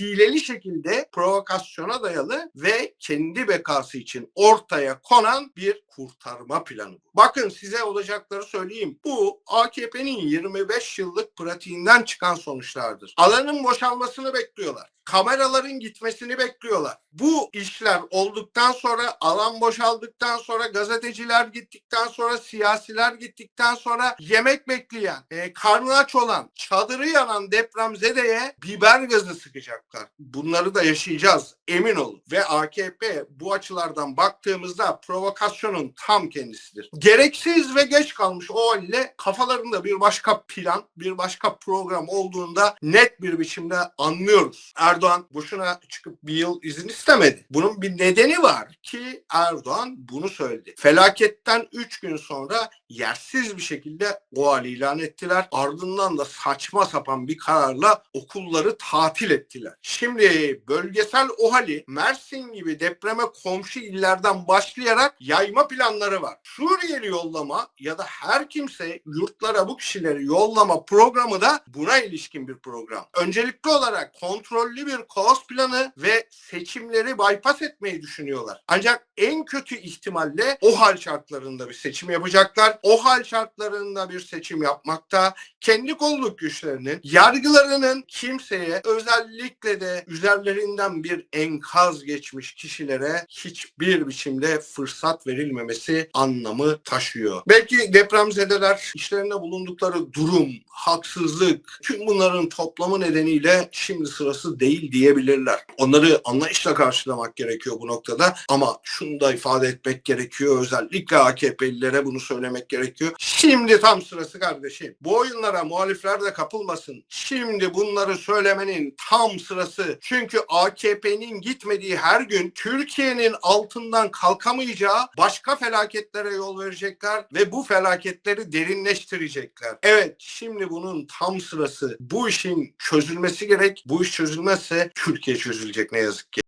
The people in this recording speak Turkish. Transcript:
hileli şekilde provokasyona dayalı ve kendi bekası için ortaya konan bir kurtarma planı. Bakın size olacakları söyleyeyim. Bu AKP'nin 25 yıllık pratiğinden çıkan sonuçlardır. Alanın boşalmasını bekliyorlar. Kameraların gitmesini bekliyorlar. Bu işler olduktan sonra alan boşaldıktan sonra gazeteciler gittikten sonra siyasiler gittikten sonra yemek bekleyen, e, karnı aç olan, çadırı yanan depremzedeye biber gazı sıkacaklar. Bunları da yaşayacağız emin olun. Ve AKP bu açılardan baktığımızda provokasyonun tam kendisidir. Gereksiz ve geç kalmış o halde kafalarında bir başka plan, bir başka program olduğunda net bir biçimde anlıyoruz. Erdoğan boşuna çıkıp bir yıl izin istemedi. Bunun bir nedeni var ki Erdoğan bunu söyledi. Felaketten 3 gün sonra yersiz bir şekilde o hal ilan ettiler. Ardından da saçma sapan bir kararla okulları tatil ettiler. Şimdi bölgesel OHAL'i Mersin gibi depreme komşu illerden başlayarak yayma planları var. Suriyeli yollama ya da her kimse yurtlara bu kişileri yollama programı da buna ilişkin bir program. Öncelikli olarak kontrollü bir kaos planı ve seçimleri bypass etmeyi düşünüyorlar. Ancak en kötü ihtimalle o hal şartlarında bir seçim yapacaklar. O hal şartlarında bir seçim yapmakta kendi kolluk güçlerinin yargılarının kimseye özellikle de üzerlerinden bir enkaz geçmiş kişilere hiçbir biçimde fırsat verilmemesi anlamı taşıyor. Belki depremzedeler işlerinde bulundukları durum, haksızlık, tüm bunların toplamı nedeniyle şimdi sırası değil diyebilirler. Onları anlayışla karşılamak gerekiyor bu noktada ama şunu da ifade etmek gerekiyor. Özellikle AKP'lilere bunu söylemek gerekiyor. Şimdi tam sırası kardeşim. Bu oyunlara muhalifler de kapılmasın. Şimdi bunları söylemenin tam sırası. Çünkü AKP'nin gitmediği her gün Türkiye'nin altından kalkamayacağı başka felaketlere yol verecekler ve bu felaketleri derinleştirecekler. Evet şimdi bunun tam sırası. Bu işin çözülmesi gerek. Bu iş çözülmezse Türkiye çözülecek ne yazık ki.